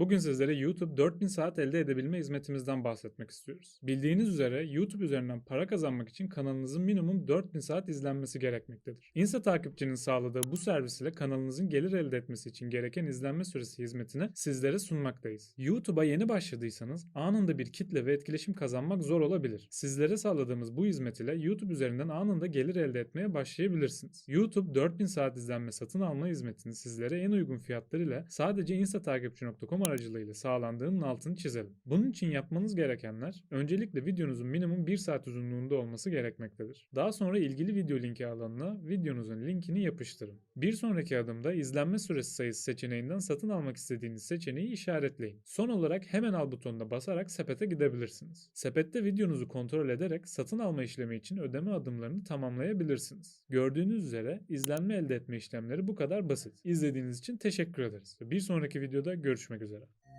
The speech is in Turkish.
Bugün sizlere YouTube 4000 saat elde edebilme hizmetimizden bahsetmek istiyoruz. Bildiğiniz üzere YouTube üzerinden para kazanmak için kanalınızın minimum 4000 saat izlenmesi gerekmektedir. Insta takipçinin sağladığı bu servis ile kanalınızın gelir elde etmesi için gereken izlenme süresi hizmetini sizlere sunmaktayız. YouTube'a yeni başladıysanız anında bir kitle ve etkileşim kazanmak zor olabilir. Sizlere sağladığımız bu hizmet ile YouTube üzerinden anında gelir elde etmeye başlayabilirsiniz. YouTube 4000 saat izlenme satın alma hizmetini sizlere en uygun fiyatlarıyla sadece instatakipçi.com aracılığıyla sağlandığının altını çizelim. Bunun için yapmanız gerekenler öncelikle videonuzun minimum 1 saat uzunluğunda olması gerekmektedir. Daha sonra ilgili video linki alanına videonuzun linkini yapıştırın. Bir sonraki adımda izlenme süresi sayısı seçeneğinden satın almak istediğiniz seçeneği işaretleyin. Son olarak hemen al butonuna basarak sepete gidebilirsiniz. Sepette videonuzu kontrol ederek satın alma işlemi için ödeme adımlarını tamamlayabilirsiniz. Gördüğünüz üzere izlenme elde etme işlemleri bu kadar basit. İzlediğiniz için teşekkür ederiz. Bir sonraki videoda görüşmek üzere. göre.